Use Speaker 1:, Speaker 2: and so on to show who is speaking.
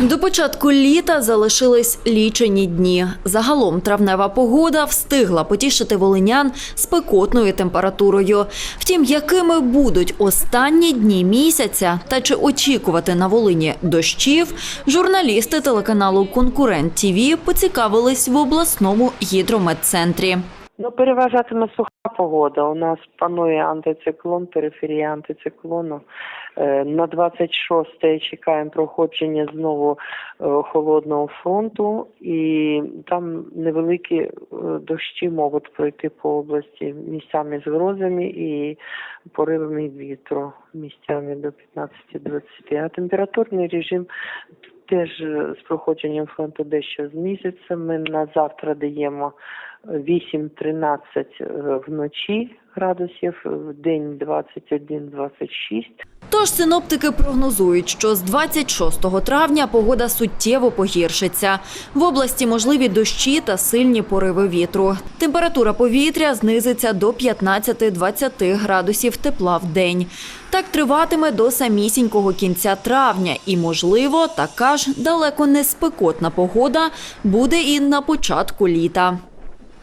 Speaker 1: До початку літа залишились лічені дні. Загалом травнева погода встигла потішити волинян спекотною температурою. Втім, якими будуть останні дні місяця та чи очікувати на Волині дощів, журналісти телеканалу Конкурент ТІВІ поцікавились в обласному гідрометцентрі.
Speaker 2: Ну, переважатиме суха погода. У нас панує антициклон, периферія антициклону. Е, На 26 чекаємо проходження знову е, холодного фронту, і там невеликі е, дощі можуть пройти по області місцями з грозами і поривами вітру місцями до 15-20. А температурний режим теж з проходженням фронту дещо знизиться. Ми на завтра даємо 8-13 е, вночі градусів, в день 21-26.
Speaker 1: Тож синоптики прогнозують, що з 26 травня погода суттєво погіршиться. В області можливі дощі та сильні пориви вітру. Температура повітря знизиться до 15-20 градусів тепла в день. Так триватиме до самісінького кінця травня, і, можливо, така ж далеко не спекотна погода буде і на початку літа.